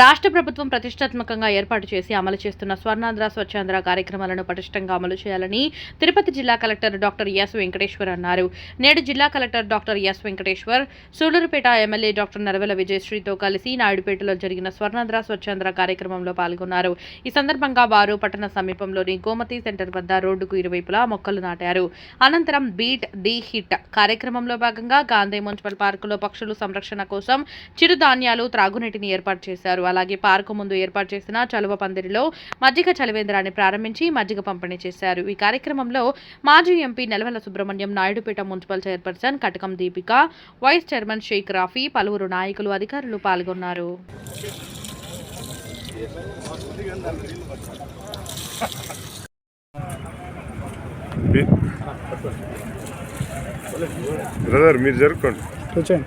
రాష్ట్ర ప్రభుత్వం ప్రతిష్టాత్మకంగా ఏర్పాటు చేసి అమలు చేస్తున్న స్వర్ణాంధ్ర స్వచ్ఛాంధ్ర కార్యక్రమాలను పటిష్టంగా అమలు చేయాలని తిరుపతి జిల్లా కలెక్టర్ డాక్టర్ ఎస్ వెంకటేశ్వర్ అన్నారు. నేడు జిల్లా collector doctor S Venkateshwar Sullurpeta MLA doctor Naravela విజయశ్రీతో కలిసి నాయుడుపేటలో జరిగిన స్వర్ణాంధ్ర స్వచ్ఛాంధ్ర కార్యక్రమంలో పాల్గొన్నారు. ఈ సందర్భంగా వారు పట్టణ సమీపంలోని గోమతి సెంటర్ వద్ద రోడ్డుకు ఇరువైపులా మొక్కలు నాటారు. అనంతరం బీట్ ది హిట్ కార్యక్రమంలో భాగంగా గాంధీ మున్సిపల్ పార్కులో పక్షుల సంరక్షణ కోసం చిరుధాన్యాలు త్రాగునీటిని ఏర్పాటు చేశారు. అలాగే పార్కు ముందు ఏర్పాటు చేసిన చలువ పందిరిలో మజ్జిగ చలివేంద్రాన్ని ప్రారంభించి మజ్జిగ పంపిణీ చేశారు. ఈ కార్యక్రమంలో మాజీ MP Nelavela Subrahmanyam Naidupeta municipal chairperson Katakam Deepika vice chairman Shaik Rafi పలువురు నాయకులు అధికారులు పాల్గొన్నారు. బ్రదర్ మీరు జరుపుకోండి. కూర్చోండి.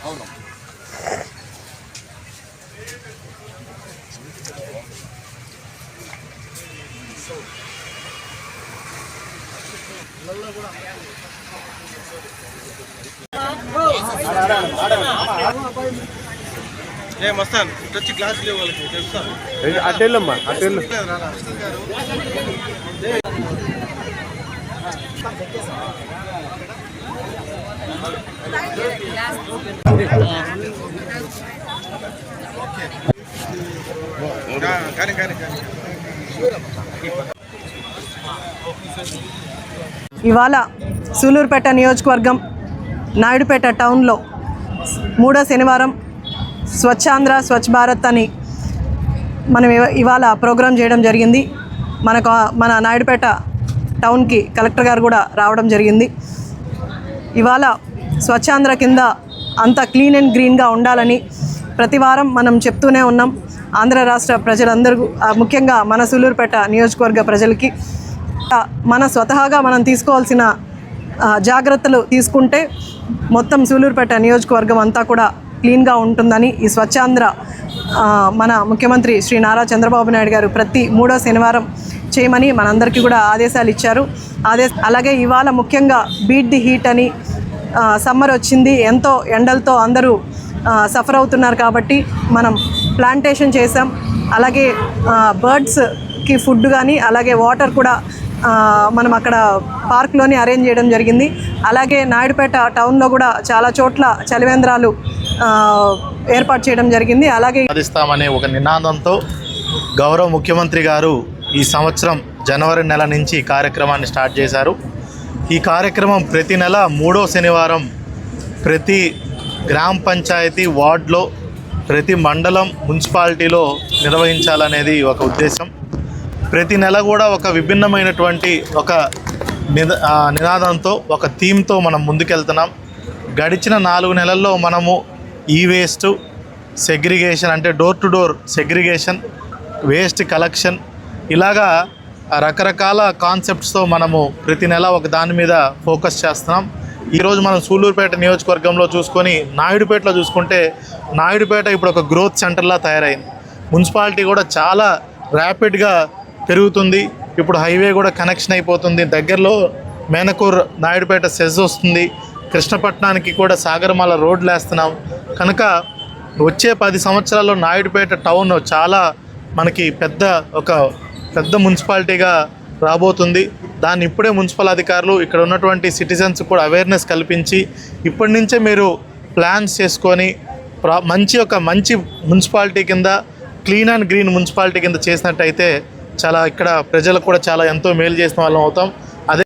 అవును ఓకేలేము ఏ మస్తాన్ ఇటు వచ్చి గ్లాస్ లేవు వాళ్ళకి తెలుసా? అటెళ్ళమ్మా అటెళ్ళు కానీ కానీ కానీ. ఇవాళ సూలూరుపేట నియోజకవర్గం నాయుడుపేట టౌన్లో మూడో శనివారం స్వచ్ఛాంధ్ర స్వచ్ఛ భారత్ అని మనం ఇవాళ ప్రోగ్రాం చేయడం జరిగింది. మనకు మన నాయుడుపేట టౌన్కి కలెక్టర్ గారు కూడా రావడం జరిగింది. ఇవాళ స్వచ్ఛాంధ్ర కింద అంత క్లీన్ అండ్ గ్రీన్గా ఉండాలని ప్రతి వారం మనం చెప్తూనే ఉన్నాం. ఆంధ్ర రాష్ట్ర ప్రజలందరూ ముఖ్యంగా మన సూలూరుపేట నియోజకవర్గ ప్రజలకి మన స్వతహాగా మనం తీసుకోవాల్సిన జాగ్రత్తలు తీసుకుంటే మొత్తం సూలూరుపేట నియోజకవర్గం అంతా కూడా క్లీన్గా ఉంటుందని ఈ స్వచ్ఛాంధ్ర మన ముఖ్యమంత్రి శ్రీ నారా చంద్రబాబు నాయుడు గారు ప్రతి మూడో శనివారం చేయమని మనందరికీ కూడా ఆదేశాలు ఇచ్చారు. ఆదేశ అలాగే ఇవాళ ముఖ్యంగా బీట్ ది హీట్ అని సమ్మర్ వచ్చింది. ఎంతో ఎండలతో అందరూ సఫర్ అవుతున్నారు కాబట్టి మనం ప్లాంటేషన్ చేసాం అలాగే బర్డ్స్కి ఫుడ్ కానీ అలాగే వాటర్ కూడా మనం అక్కడ పార్క్లోని అరేంజ్ చేయడం జరిగింది. అలాగే నాయుడుపేట టౌన్లో కూడా చాలా చోట్ల చలివేంద్రాలు ఏర్పాటు చేయడం జరిగింది. అలాగే సాధిస్తామనే ఒక నినాదంతో గౌరవ ముఖ్యమంత్రి గారు ఈ సంవత్సరం జనవరి నెల నుంచి ఈ కార్యక్రమాన్ని స్టార్ట్ చేశారు. ఈ కార్యక్రమం ప్రతి నెల మూడో శనివారం ప్రతి గ్రామ పంచాయతీ వార్డులో ప్రతి మండలం మున్సిపాలిటీలో నిర్వహించాలనేది ఒక ఉద్దేశం. ప్రతి నెల కూడా ఒక విభిన్నమైనటువంటి ఒక నినాదంతో ఒక థీమ్తో మనం ముందుకెళ్తున్నాం. గడిచిన నాలుగు నెలల్లో మనము ఈ వేస్ట్ సెగ్రిగేషన్ అంటే door to door segregation waste collection ఇలాగా రకరకాల కాన్సెప్ట్స్తో మనము ప్రతి నెల ఒక దాని మీద ఫోకస్ చేస్తున్నాం. ఈరోజు మనం సూళ్ళూరుపేట నియోజకవర్గంలో చూసుకొని నాయుడుపేటలో చూసుకుంటే నాయుడుపేట ఇప్పుడు ఒక గ్రోత్ సెంటర్లా తయారైంది. మున్సిపాలిటీ కూడా చాలా ర్యాపిడ్గా పెరుగుతుంది. ఇప్పుడు హైవే కూడా కనెక్షన్ అయిపోతుంది. దగ్గరలో మేనకూర్ నాయుడుపేట సెజ్ వస్తుంది. కృష్ణపట్నానికి కూడా సాగరమాల రోడ్లు వేస్తున్నాం కనుక వచ్చే పది సంవత్సరాల్లో నాయుడుపేట టౌన్ చాలా మనకి పెద్ద ఒక పెద్ద మున్సిపాలిటీగా రాబోతుంది. దాన్ని ఇప్పుడే మున్సిపల్ అధికారులు ఇక్కడ ఉన్నటువంటి సిటిజన్స్ కూడా అవేర్నెస్ కల్పించి ఇప్పటి నుంచే మీరు ప్లాన్స్ చేసుకొని ప్రా- మంచి ఒక మంచి మున్సిపాలిటీ కింద క్లీన్ అండ్ గ్రీన్ మున్సిపాలిటీ కింద చేసినట్టయితే చాలా ఇక్కడ ప్రజలకు కూడా చాలా ఎంతో మేలు చేసిన వాళ్ళం అవుతాం. అదే